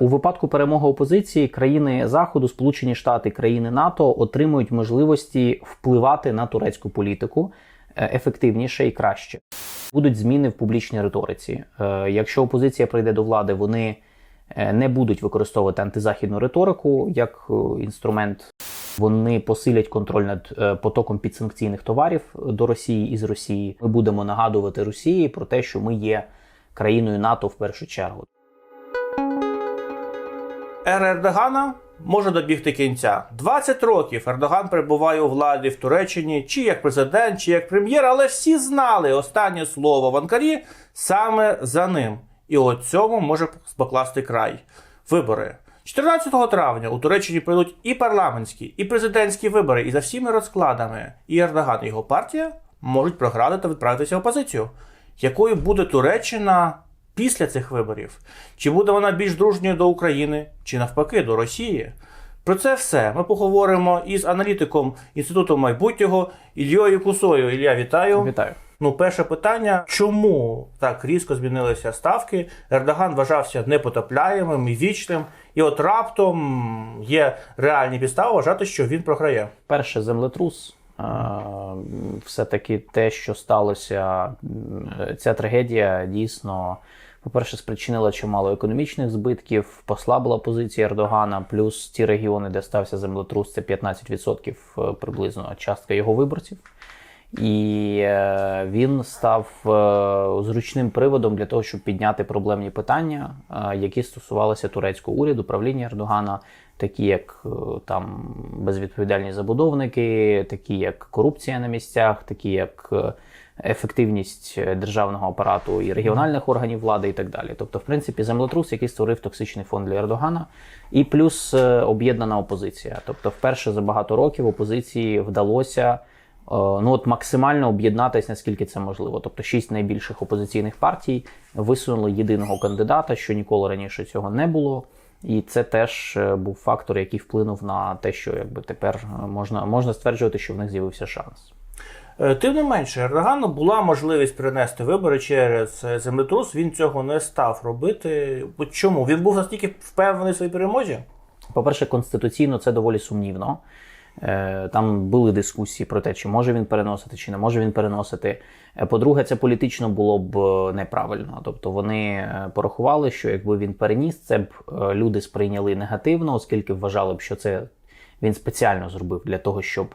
У випадку перемоги опозиції країни Заходу, Сполучені Штати, країни НАТО отримують можливості впливати на турецьку політику е, ефективніше і краще. Будуть зміни в публічній риториці. Е, Якщо опозиція прийде до влади, вони е, не будуть використовувати антизахідну риторику як інструмент. Вони посилять контроль над потоком підсанкційних товарів до Росії із Росії. Ми будемо нагадувати Росії про те, що ми є країною НАТО в першу чергу. Ера Ердогана може добігти кінця. 20 років Ердоган перебуває у владі в Туреччині, чи як президент, чи як прем'єр, але всі знали останнє слово в Анкарі саме за ним. І от цьому може покласти край. Вибори. 14 травня у Туреччині пройдуть і парламентські, і президентські вибори, і за всіми розкладами і Ердоган і його партія можуть програти та відправитися в опозицію. Якою буде Туреччина після цих виборів? Чи буде вона більш дружньою до України, чи навпаки до Росії? Про це все ми поговоримо із аналітиком Інституту майбутнього Ільєю Кусою. Ілля, вітаю. Вітаю. Ну, перше питання: чому так різко змінилися ставки? Ердоган вважався непотопляємим і вічним, і от раптом є реальні підстави вважати, що він програє. Перше землетрус. Е, Все-таки те, що сталося, ця трагедія дійсно, по-перше, спричинила чимало економічних збитків, послабила позиції Ердогана, плюс ті регіони, де стався землетрус, це 15% приблизно частка його виборців. І е, він став е, зручним приводом для того, щоб підняти проблемні питання, е, які стосувалися турецького уряду, правління Ердогана, такі як е, там безвідповідальні забудовники, такі як корупція на місцях, такі як е, ефективність е, державного апарату і регіональних органів влади, і так далі. Тобто, в принципі, землетрус, який створив токсичний фон для Ердогана, і плюс е, об'єднана опозиція. Тобто, вперше за багато років опозиції вдалося е, ну от максимально об'єднатися, наскільки це можливо. Тобто шість найбільших опозиційних партій висунули єдиного кандидата, що ніколи раніше цього не було. І це теж був фактор, який вплинув на те, що якби тепер можна, можна стверджувати, що в них з'явився шанс. Е, Тим не менше, Ердогану була можливість перенести вибори через е, землетрус. Він цього не став робити. Чому? Він був настільки впевнений в своїй перемозі? По-перше, конституційно це доволі сумнівно. Е, Там були дискусії про те, чи може він переносити, чи не може він переносити. По-друге, це політично було б неправильно. Тобто вони порахували, що якби він переніс, це б люди сприйняли негативно, оскільки вважали б, що це він спеціально зробив для того, щоб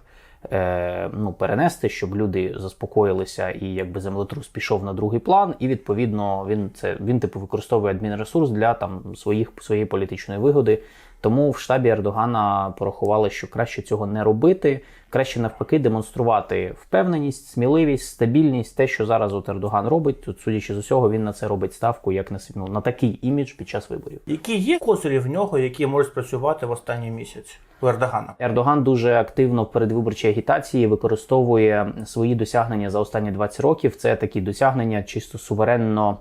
е, ну, перенести, щоб люди заспокоїлися і якби землетрус пішов на другий план, і відповідно він це він типу використовує адмінресурс для там своїх своєї політичної вигоди. Тому в штабі Ердогана порахували, що краще цього не робити, краще навпаки демонструвати впевненість, сміливість, стабільність, те, що зараз от Ердоган робить. Тут, судячи з усього, він на це робить ставку як на ну, на такий імідж під час виборів. Які є козирі в нього, які можуть спрацювати в останній місяць у Ердогана? Ердоган дуже активно в передвиборчій агітації використовує свої досягнення за останні 20 років. Це такі досягнення чисто суверенно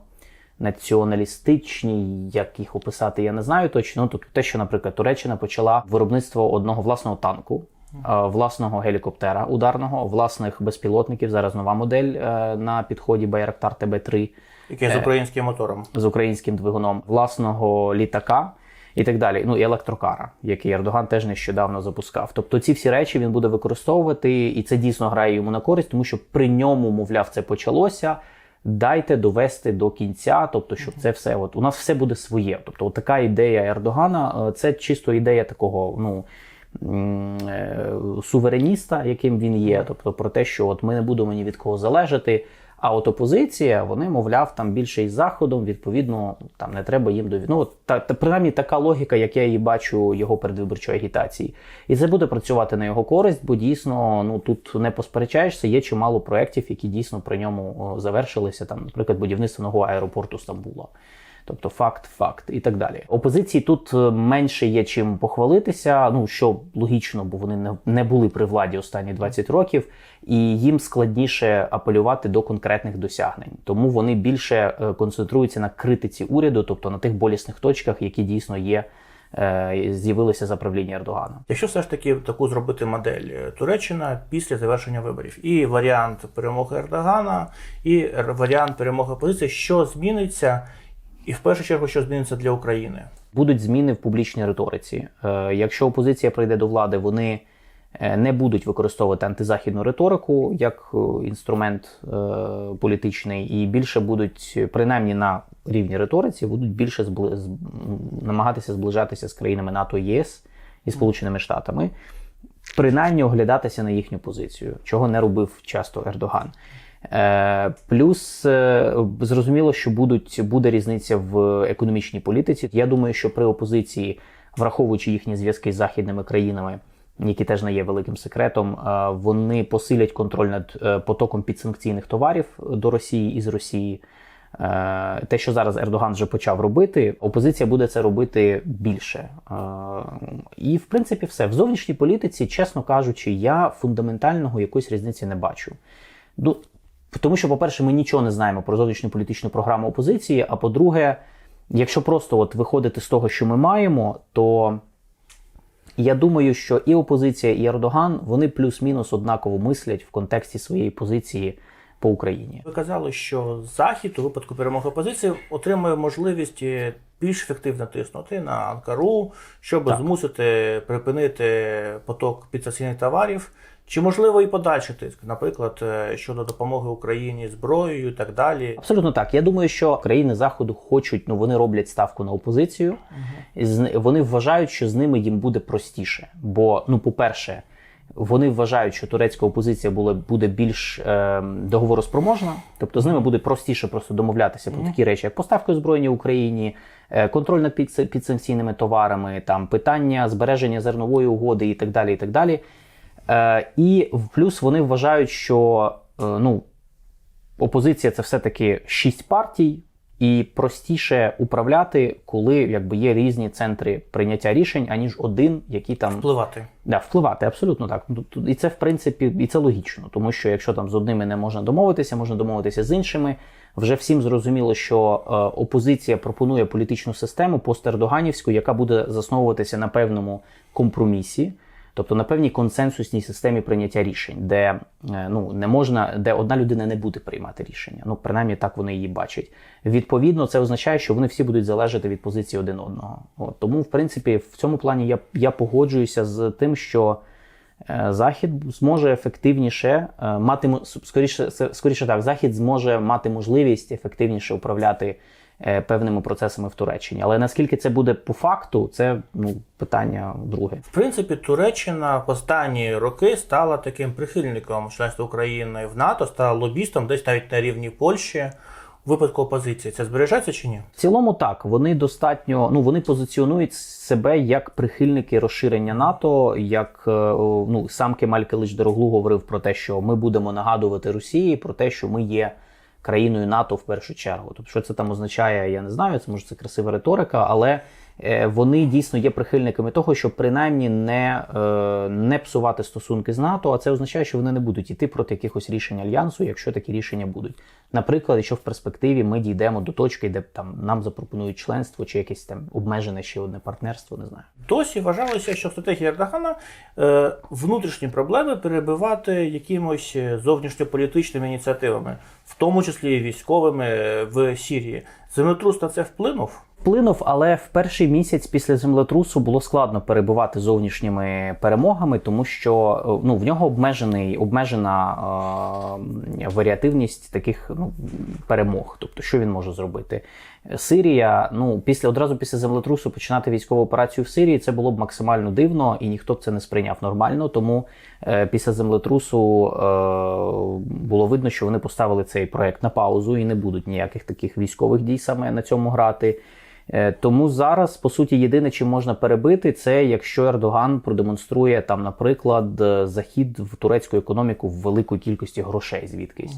націоналістичні, як їх описати, я не знаю точно. Ну, тобто те, що, наприклад, Туреччина почала виробництво одного власного танку. е, Власного гелікоптера ударного, власних безпілотників. Зараз нова модель е, на підході Байрактар ТБ3 Яке з українським мотором? з українським двигуном, власного літака і так далі. Ну і електрокара, який Ердоган теж нещодавно запускав. Тобто ці всі речі він буде використовувати, і це дійсно грає йому на користь, тому що при ньому, мовляв, це почалося. Дайте довести до кінця, тобто, щоб це все, от у нас все буде своє. Тобто, от така ідея Ердогана, е, це чисто ідея такого, ну. е, Сувереніста, яким він є, тобто про те, що от ми не будемо ні від кого залежати. А от опозиція, вони, мовляв, там більше із заходом, відповідно, там не треба їм дові... Ну, та, та принаймні така логіка, як я її бачу його передвиборчої агітації. І це буде працювати на його користь, бо дійсно ну тут не посперечаєшся. Є чимало проєктів, які дійсно при ньому завершилися. Там, наприклад, будівництво нового аеропорту Стамбула. Тобто факт, факт і так далі. Опозиції тут е, менше є чим похвалитися. Ну що логічно, бо вони не- були при владі останні 20 років, і їм складніше апелювати до конкретних досягнень. Тому вони більше е, концентруються на критиці уряду, тобто на тих болісних точках, які дійсно є. е, З'явилися за правління Ердогана. Якщо все ж таки таку зробити модель Туреччина після завершення виборів, і варіант перемоги Ердогана, і варіант перемоги опозиції, що зміниться, і в першу чергу, що зміниться для України? Будуть зміни в публічній риториці. Е, Якщо опозиція прийде до влади, вони е, не будуть використовувати антизахідну риторику як е, інструмент політичний, і більше будуть, принаймні на рівні риториці, будуть більше збли... намагатися зближатися з країнами НАТО ЄС і Сполученими Штатами, принаймні оглядатися на їхню позицію, чого не робив часто Ердоган. Е, плюс е, зрозуміло, що будуть, буде різниця в економічній політиці. Я думаю, що при опозиції, враховуючи їхні зв'язки з західними країнами, які теж не є великим секретом, е, вони посилять контроль над потоком підсанкційних товарів до Росії із Росії. Е, Те, що зараз Ердоган вже почав робити, опозиція буде це робити більше. І в принципі, все в зовнішній політиці, чесно кажучи, я фундаментального якоїсь різниці не бачу. Тому що, по-перше, ми нічого не знаємо про зовнішню політичну програму опозиції. А по-друге, якщо просто от виходити з того, що ми маємо, то я думаю, що і опозиція, і Ердоган вони плюс-мінус однаково мислять в контексті своєї позиції по Україні. Ви казали, що Захід у випадку перемоги опозиції отримує можливість е, більш ефективно тиснути на Анкару, щоб Так. змусити припинити поток підсанкційних товарів. Чи можливо і подальший тиск, наприклад, е, щодо допомоги Україні зброєю і так далі. Абсолютно так. Я думаю, що країни заходу хочуть, ну вони роблять ставку на опозицію. З- Вони вважають, що з ними їм буде простіше. Бо, ну, по-перше, вони вважають, що турецька опозиція була буде більш е, договороспроможна, тобто з ними буде простіше просто домовлятися про такі речі, як поставки озброєння Україні, е, контроль над підс- підсанкційними товарами, там питання збереження зернової угоди і так далі. І так далі. Е, і в плюс вони вважають, що е, ну, опозиція це все-таки шість партій, і простіше управляти, коли якби є різні центри прийняття рішень, аніж один, який там Впливати. Да, впливати, абсолютно так. Ну, І це в принципі і це логічно, тому що якщо там з одними не можна домовитися, можна домовитися з іншими. Вже всім зрозуміло, що е, опозиція пропонує політичну систему постердоганівську, яка буде засновуватися на певному компромісі, тобто на певній консенсусній системі прийняття рішень, де е, ну не можна, де одна людина не буде приймати рішення. Ну принаймні так вони її бачать. Відповідно, це означає, що вони всі будуть залежати від позиції один одного. От тому, в принципі, в цьому плані я, я погоджуюся з тим, що. е, Захід зможе ефективніше е, мати скоріше, скоріше так, Захід зможе мати можливість ефективніше управляти певними процесами в Туреччині. Але наскільки це буде по факту, це ну питання друге. В принципі, Туреччина в останні роки стала таким прихильником членства України в НАТО, стала лобістом десь навіть на рівні Польщі. У випадку опозиції це збережеться чи ні? В цілому так вони достатньо ну вони позиціонують себе як прихильники розширення НАТО. Як е, ну сам Кемаль Килич Дороглу говорив про те, що ми будемо нагадувати Росії про те, що ми є країною НАТО в першу чергу. Тобто, що це там означає, я не знаю. Це може це красива риторика, але вони дійсно є прихильниками того, щоб принаймні не, е, не псувати стосунки з НАТО. А це означає, що вони не будуть іти проти якихось рішень альянсу, якщо такі рішення будуть. Наприклад, якщо в перспективі ми дійдемо до точки, де там нам запропонують членство чи якесь там обмежене ще одне партнерство, не знаю. Досі вважалося, що стратегія Ердогана е, внутрішні проблеми перебивати якимось е, зовнішньополітичними ініціативами, в тому числі військовими е, в Сірії. Землетрус на це вплинув. Вплинув, але в перший місяць після землетрусу було складно перебувати зовнішніми перемогами, тому що е, ну в нього обмежений обмежена е, варіативність таких ну, перемог. Тобто, що він може зробити? Сирія, ну після одразу після землетрусу починати військову операцію в Сирії це було б максимально дивно, і ніхто б це не сприйняв нормально. Тому е, після землетрусу е, було видно, що вони поставили цей проект на паузу і не будуть ніяких таких військових дій саме на цьому грати. Е, Тому зараз, по суті, єдине, чим можна перебити, це якщо Ердоган продемонструє там, наприклад, е, захід в турецьку економіку в великої кількості грошей звідкись.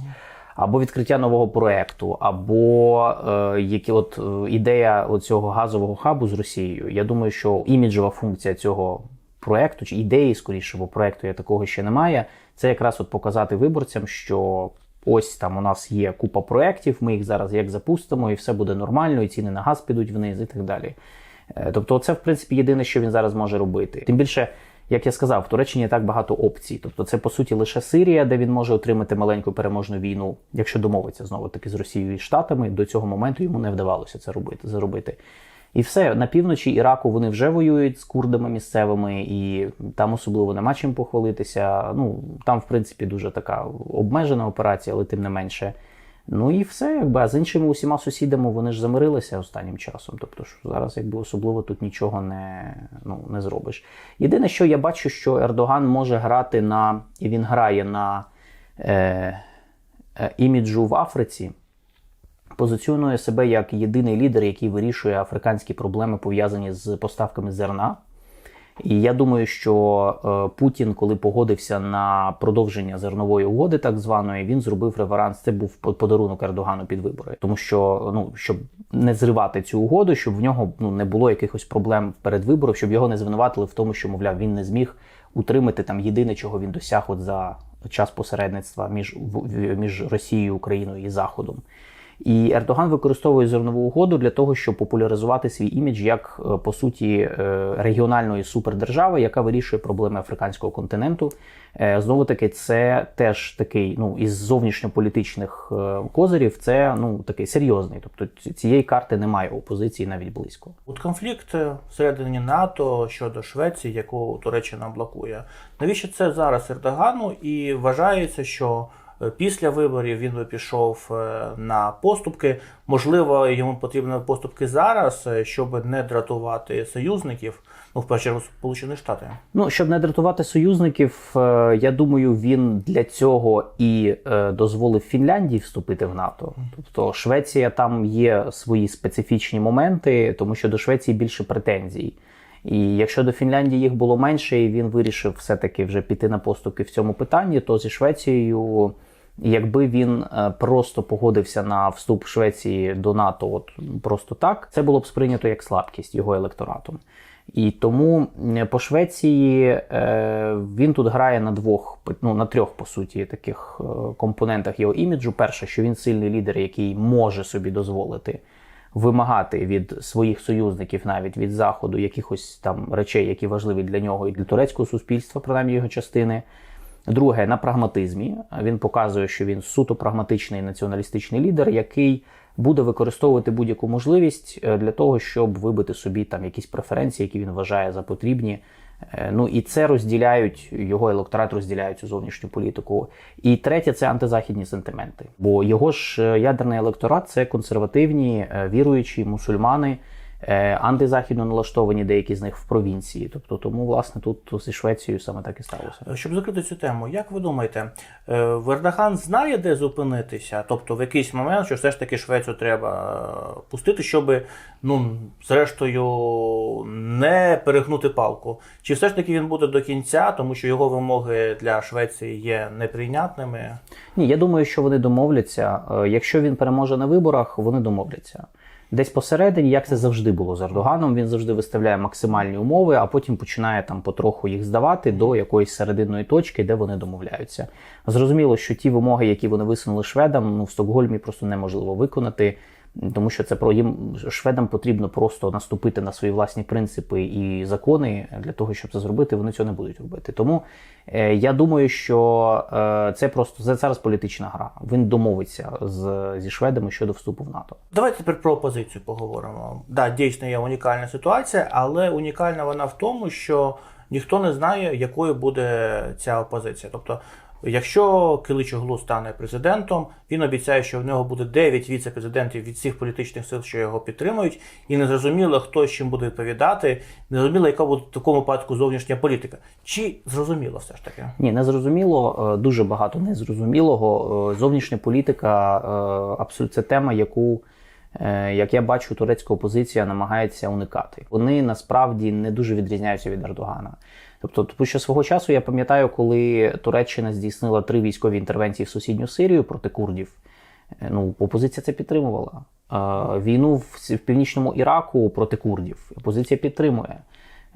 Або відкриття нового проекту, або е, які от е, ідея цього газового хабу з Росією. Я думаю, що іміджова функція цього проекту чи ідеї, скоріше, бо проекту я такого ще немає. Це якраз от показати виборцям, що ось там у нас є купа проєктів, ми їх зараз як запустимо, і все буде нормально, і ціни на газ підуть вниз, і так далі. Е, Тобто, це, в принципі, єдине, що він зараз може робити. Тим більше, як я сказав, в Туреччині так багато опцій. Тобто, це по суті лише Сирія, де він може отримати маленьку переможну війну, якщо домовиться знову таки з Росією і Штатами. До цього моменту йому не вдавалося це робити. І все на півночі Іраку вони вже воюють з курдами місцевими, і там особливо нема чим похвалитися. Ну там, в принципі, дуже така обмежена операція, але тим не менше. Ну і все, якби а з іншими усіма сусідами вони ж замирилися останнім часом. Тобто ж зараз, якби особливо тут нічого не, ну, не зробиш. Єдине, що я бачу, що Ердоган може грати на і він грає на е, е, іміджу в Африці позиціонує себе як єдиний лідер, який вирішує африканські проблеми, пов'язані з поставками зерна. І я думаю, що е, Путін, коли погодився на продовження зернової угоди, так званої, він зробив реверанс. Це був по- подарунок Ердогану під вибори, тому що ну щоб не зривати цю угоду, щоб в нього ну не було якихось проблем перед вибором, щоб його не звинуватили в тому, що мовляв він не зміг утримати там єдине, чого він досяг от за час посередництва між між Росією, Україною і Заходом. І Ердоган використовує зернову угоду для того, щоб популяризувати свій імідж як е, по суті е, регіональної супердержави, яка вирішує проблеми африканського континенту. Е, Знову таки, це теж такий ну із зовнішньополітичних козирів. Це ну такий серйозний. Тобто цієї карти немає опозиції навіть близько. От конфлікт всередині НАТО щодо Швеції, яку Туреччина блокує. Навіщо це зараз Ердогану? І вважається, що після виборів він би пішов е, на поступки. Можливо, йому потрібні поступки зараз, е, щоб не дратувати союзників. Ну, в першу чергу, Сполучені Штати. Ну, щоб не дратувати союзників, е, я думаю, він для цього і е, дозволив Фінляндії вступити в НАТО. Тобто Швеція там є свої специфічні моменти, тому що до Швеції більше претензій. І якщо до Фінляндії їх було менше, і він вирішив все-таки вже піти на поступки в цьому питанні, то зі Швецією, якби він е, просто погодився на вступ Швеції до НАТО, от просто так, це було б сприйнято як слабкість його електоратом. І тому по Швеції е, він тут грає на двох, ну на трьох по суті таких е, компонентах його іміджу. Перше, що він сильний лідер, який може собі дозволити вимагати від своїх союзників, навіть від заходу, якихось там речей, які важливі для нього і для турецького суспільства, принаймні його частини. Друге, на прагматизмі він показує, що він суто прагматичний націоналістичний лідер, який буде використовувати будь-яку можливість е, для того, щоб вибити собі там якісь преференції, які він вважає за потрібні. Е, Ну і це розділяють його електорат, розділяють цю зовнішню політику. І третє це антизахідні сентименти. Бо його ж е, ядерний електорат це консервативні, віруючі мусульмани, антизахідно налаштовані деякі з них в провінції. Тобто, тому власне тут зі Швецією саме так і сталося. Щоб закрити цю тему, як ви думаєте, е, Вердоган знає, де зупинитися? Тобто в якийсь момент, що все ж таки Швецію треба е, пустити, щоб, ну, зрештою, не перегнути палку? Чи все ж таки він буде до кінця, тому що його вимоги для Швеції є неприйнятними? Ні, я думаю, що вони домовляться. Е, Якщо він переможе на виборах, вони домовляться. Десь посередині, як це завжди було з Ердоганом, він завжди виставляє максимальні умови, а потім починає там потроху їх здавати до якоїсь серединної точки, де вони домовляються. Зрозуміло, що ті вимоги, які вони висунули шведам, ну в Стокгольмі просто неможливо виконати. Тому що це про їм шведам потрібно просто наступити на свої власні принципи і закони для того, щоб це зробити. Вони цього не будуть робити. Тому е, я думаю, що е, це просто це зараз політична гра. Він домовиться з, зі шведами щодо вступу в НАТО. Давайте тепер про опозицію поговоримо. Да, дійсно є унікальна ситуація, але унікальна вона в тому, що ніхто не знає, якою буде ця опозиція. Тобто, якщо Киличоглу стане президентом, він обіцяє, що в нього буде 9 віце-президентів від всіх політичних сил, що його підтримують, і незрозуміло, хто з чим буде відповідати, незрозуміло, яка буде в такому випадку зовнішня політика. Чи зрозуміло все ж таки? Ні, незрозуміло, е, дуже багато незрозумілого. Е, Зовнішня політика абсолютно це тема, яку, е, як я бачу, турецька опозиція намагається уникати. Вони насправді не дуже відрізняються від Ердогана. Тобто, тому що свого часу я пам'ятаю, коли Туреччина здійснила три військові інтервенції в сусідню Сирію проти курдів. Е, Ну, опозиція це підтримувала. Війну в, північному Іраку проти курдів. Опозиція підтримує.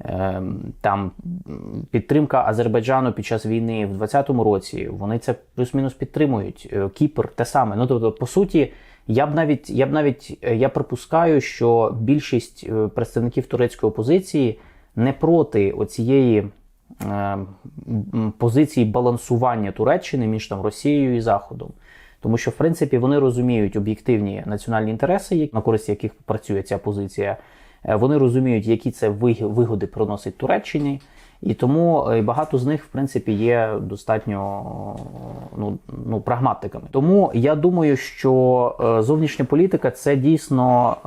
Е, Там підтримка Азербайджану під час війни в 2020 році. Вони це плюс-мінус підтримують. Е, Кіпр те саме. Ну тобто, по суті, я б навіть я б навіть е, я припускаю, що більшість представників турецької опозиції не проти оцієї е, позиції балансування Туреччини між там Росією і Заходом. Тому що, в принципі, вони розуміють об'єктивні національні інтереси, на користь яких працює ця позиція. Е, Вони розуміють, які це виг- вигоди приносить Туреччині. І тому е, багато з них, в принципі, є достатньо ну, ну, прагматиками. Тому я думаю, що е, зовнішня політика це дійсно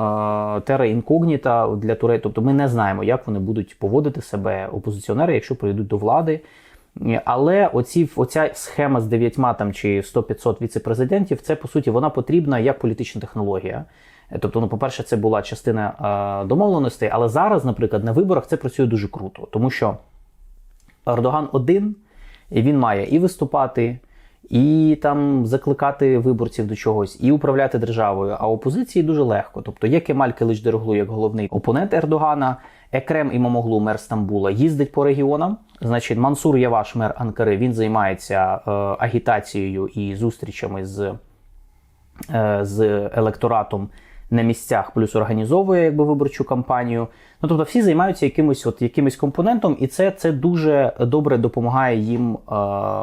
тера інкогніта для Туре. Тобто ми не знаємо, як вони будуть поводити себе опозиціонери, якщо прийдуть до влади. Але оці, оця схема з дев'ятьма там чи 100-500 віцепрезидентів, це по суті вона потрібна як політична технологія. Тобто, ну, по-перше, це була частина е, домовленостей, але зараз, наприклад, на виборах це працює дуже круто, тому що Ердоган один, він має і виступати, і там закликати виборців до чогось, і управляти державою. А опозиції дуже легко. Тобто є Кемаль Киличдероглу як головний опонент Ердогана, Екрем Імамоглу, мер Стамбула, їздить по регіонам. Значить, Мансур Яваш, мер Анкари, він займається е, агітацією і зустрічами з е, з електоратом на місцях, плюс організовує якби виборчу кампанію. Ну тобто всі займаються якимось от якимось компонентом, і це, це дуже добре допомагає їм е,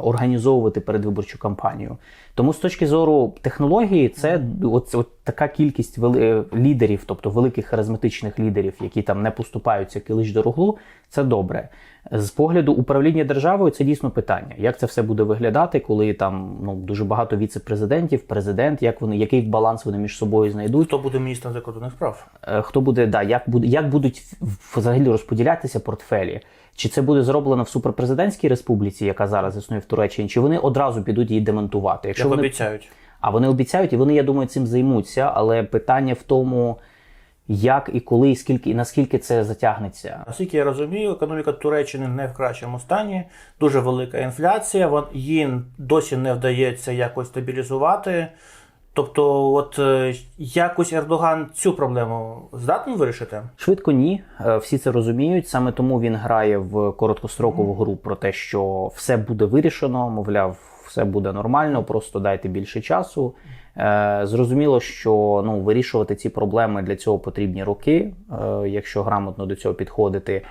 організовувати передвиборчу кампанію. Тому з точки зору технології, це от, от така кількість вели, е, лідерів, тобто великих харизматичних лідерів, які там не поступаються килиш до руглу, це добре. З погляду управління державою це дійсно питання. Як це все буде виглядати, коли там ну дуже багато віце-президентів, президент, як вони, який баланс вони між собою знайдуть? Хто буде міністром закордонних справ? Е, Хто буде, да, як буде, як будуть взагалі розподілятися портфелі? Чи це буде зроблено в суперпрезидентській республіці, яка зараз існує в Туреччині, чи вони одразу підуть її демонтувати? Якщо Як вони обіцяють. а вони обіцяють, і вони, я думаю, цим займуться. Але питання в тому, як і коли, і скільки, і наскільки це затягнеться. Наскільки я розумію, економіка Туреччини не в кращому стані, дуже велика інфляція, вон- їм досі не вдається якось стабілізувати. Тобто, от е, якось Ердоган цю проблему здатний вирішити? Швидко ні, Е, всі це розуміють. Саме тому він грає в короткострокову гру про те, що все буде вирішено, мовляв, все буде нормально, просто дайте більше часу. Е, Зрозуміло, що ну вирішувати ці проблеми для цього потрібні роки, е, якщо грамотно до цього підходити.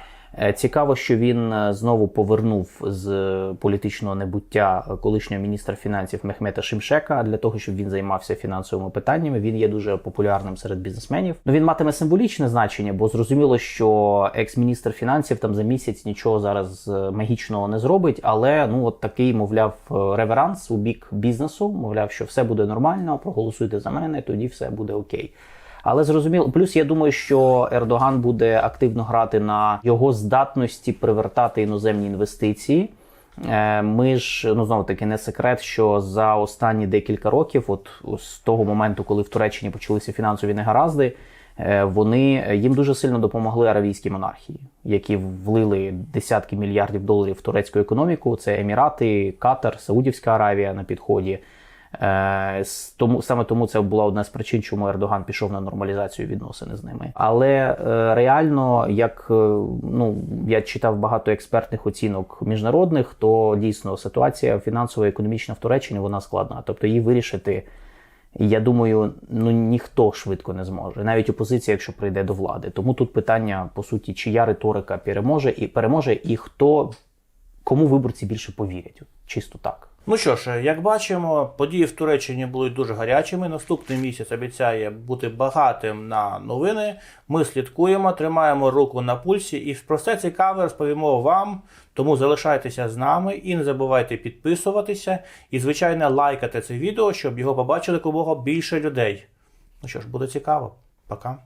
Е, Цікаво, що він е, знову повернув з політичного небуття колишнього міністра фінансів Мехмета Шимшека для того, щоб він займався фінансовими питаннями. Він є дуже популярним серед бізнесменів. Ну він матиме символічне значення, бо зрозуміло, що екс-міністр фінансів там за місяць нічого зараз е, магічного не зробить. Але ну от такий, мовляв, е, реверанс у бік бізнесу, мовляв, що все буде нормально, проголосуйте за мене, тоді все буде окей. Але зрозуміло, плюс я думаю, що Ердоган буде активно грати на його здатності привертати іноземні інвестиції. Е, Ми ж ну знову таки не секрет, що за останні декілька років, от з того моменту, коли в Туреччині почалися фінансові негаразди, е, вони їм дуже сильно допомогли аравійські монархії, які влили десятки мільярдів доларів в турецьку економіку. Це Емірати, Катар, Саудівська Аравія на підході. Е, Тому саме тому це була одна з причин, чому Ердоган пішов на нормалізацію відносини з ними. Але е, реально, як е, ну я читав багато експертних оцінок міжнародних, то дійсно ситуація фінансово-економічна в Туреччині вона складна. Тобто її вирішити. Я думаю, ну ніхто швидко не зможе, навіть опозиція, якщо прийде до влади. Тому тут питання по суті, чия риторика переможе і переможе, і хто кому виборці більше повірять. Чисто так. Ну що ж, як бачимо, події в Туреччині будуть дуже гарячими. Наступний місяць обіцяє бути багатим на новини. Ми слідкуємо, тримаємо руку на пульсі і про все цікаве розповімо вам. Тому залишайтеся з нами і не забувайте підписуватися і, звичайно, лайкати це відео, щоб його побачили якомога більше людей. Ну що ж, буде цікаво. Пока.